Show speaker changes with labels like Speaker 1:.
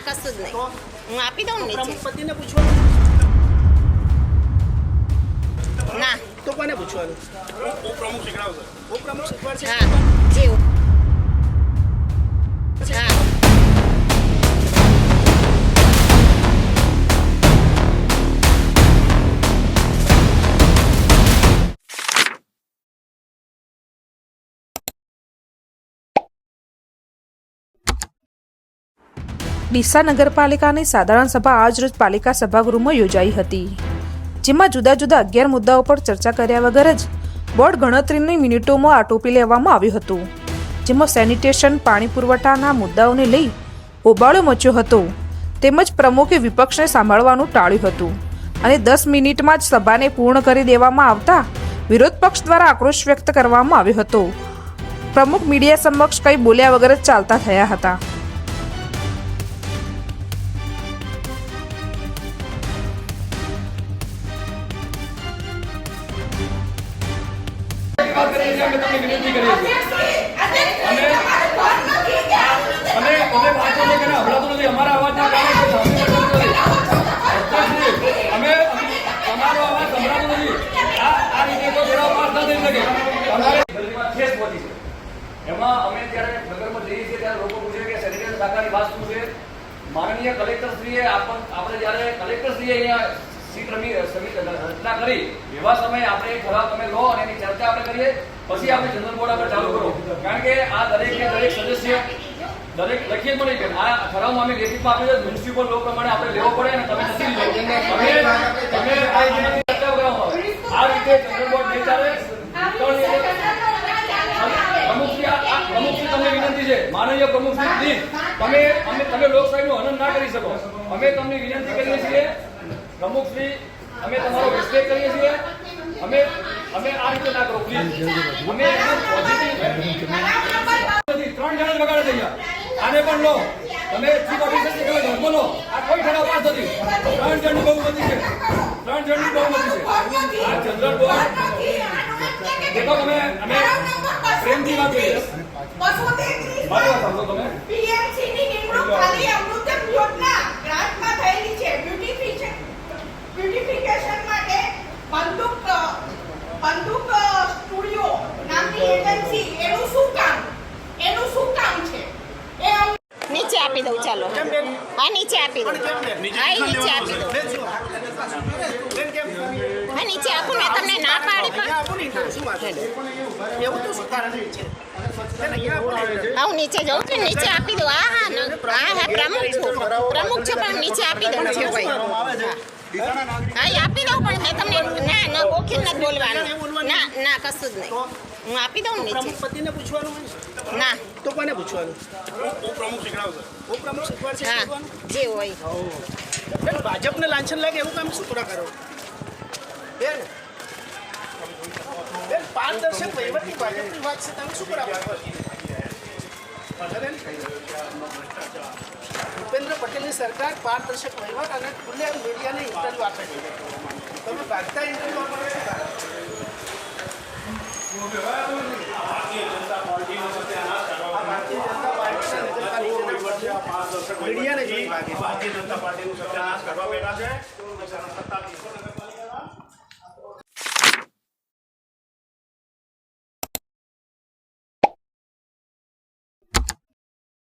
Speaker 1: ના કશું જ નહીં. હું આપી દઉં ને નીચે.
Speaker 2: પ્રમુખ પતિને પૂછવાનું?
Speaker 1: ના.
Speaker 2: તો કોને પૂછવાનું?
Speaker 3: ઉપપ્રમુખ શીખડાવશે.
Speaker 2: ઉપપ્રમુખ શીખવાડશે
Speaker 1: હા. જેવું હા.
Speaker 4: ડીસા નગરપાલિકાની સાધારણ સભા આજરોજ પાલિકા સભાગૃહમાં યોજાઈ હતી. જેમાં જુદા જુદા અગિયાર મુદ્દાઓ પર ચર્ચા કર્યા વગર જ બોર્ડ ગણતરીની મિનિટોમાં આટોપી લેવામાં આવ્યું હતું. જેમાં સેનિટેશન, પાણી પુરવઠાના મુદ્દાઓને લઈ હોબાળો મચ્યો હતો. તેમજ પ્રમુખે વિપક્ષને સાંભળવાનું ટાળ્યું હતું. અને દસ મિનિટમાં જ સભાને પૂર્ણ કરી દેવામાં આવતા વિરોધ પક્ષ દ્વારા આક્રોશ વ્યક્ત કરવામાં આવ્યો હતો. પ્રમુખ મીડિયા સમક્ષ કંઈ બોલ્યા વગર જ ચાલતા થયા હતા.
Speaker 5: અમે અમે વાંચો છે કે ના હમણાં નથી. અમારા અવાજના કારણે કોઈ સાંભળી શકતું નથી. અમે તમારો અવાજ સંભળાતો નથી. આ આ રીતે તો બેડા પાર ના થઈ શકે. તમારે ઠેસ પહોંચી છે એમાં અમે જ્યારે નગરમાં જઈએ છીએ ત્યારે લોકો પૂછે કે સેનિટેશન શાખાની વાત શું છે? માનનીય કલેક્ટર શ્રીએ આપણે જ્યારે કલેક્ટર શ્રીએ અહીંયા રચના કરી. એવા સમયે આપણે ઠરાવ તમે લો અને એની ચર્ચા આપણે કરીએ. પછી આપણે જનરલ બોર્ડ આગળ ચાલુ કરો. કારણ કે આ દરેકે દરેક સદસ્ય દરેક લખીએ મળી કે આ ઠરાવમાં અમે લેખિતમાં આપ્યું છે મ્યુનિસિપલ લો પ્રમાણે આપણે લેવો પડે અને તમે નથી લીધો તમે તમે આ રીતે ચર્ચા આ રીતે જનરલ બોર્ડ નહીં ચાલે ત્રણ રીતે પ્રમુખશ્રી આ- આ પ્રમુખશ્રી તમને વિનંતી છે માનનીય પ્લીઝ. તમે અમે તમે લોકશાહીનું હનન ના કરી શકો. અમે તમને વિનંતી કરીએ છીએ પ્રમુખશ્રી અમે તમારો રિસ્પેક્ટ કરીએ છીએ. અમે અમે આ રીતે ના કરો પ્લીઝ. અમે પોઝિટિવ. ત્રણ જણા બગાડે થઈ ગયા આને પણ લો. તમે ચીફ ઓફિસર છે તમે ધર્મ લો આ કોઈ ઠરાવ પાસ નથી. ત્રણ જણની બહુમતી છે. ત્રણ જણની બહુમતી છે. આ જનરલ બોર્ડ. દેખો તમે અમે પ્રેમથી વાત કરીએ. મારી વાત સાંભળો તમે?
Speaker 6: પીએમસીની નિમણૂક ખાલી અમૃતમ યોજના ગ્રાન્ટમાં થયેલી છે. બ્યુટિફિકેશન બ્યુટિફિકેશન માટે બંદૂક અ, બંદૂક અ, સ્ટુડિયો નામની એજન્સી એનું શું કામ? એનું શું કામ છે? એ અમ-
Speaker 1: નીચે આપી દઉં ચાલો. હા નીચે આપી દઉં. હા નીચે આપી દઉં. હા નીચે આપું ને તમને ના હા હું નીચે જાઉં છું નીચે આપી દઉં હા હા હા હા, પ્રમુખ છું. પ્રમુખ છું, પણ નીચે આપી દઉં. છું ભાઈ હા. હા આપી દઉં, પણ મેં તમને ના ના ગોખીને નથી બોલવાનું. ના ના, કશું જ નહીં. હું આપી દઉં નીચે.
Speaker 2: પતિને પૂછવાનું
Speaker 1: ના.
Speaker 2: તો કોને પૂછવાનું
Speaker 3: ઉપપ્રમુખ શીખડાવશે
Speaker 2: પ્રમુખ શીખવાડશે
Speaker 1: હા, જે હોય.
Speaker 2: ભાજપને લાંછન લાગે એવું કામ શું કરો? બેન બેન પારદર્શક વહીવટની ભાજપની વાત છે તમે શું કરાવો બેન ભૂપેન્દ્ર પટેલની સરકાર પારદર્શક વહીવટ અને ખુલ્લે મીડિયાને ઇન્ટરવ્યુ આપે છે તમે ભાગતા ઇન્ટરવ્યુ આપો છો શું કારણ? આ ભારતીય જનતા પાર્ટીના નગરપાલિકાના મીડિયાને જોઈ ભાગે
Speaker 3: ભારતીય જનતા પાર્ટીનું સત્યાનાશ કરવા બેઠા છે સત્તા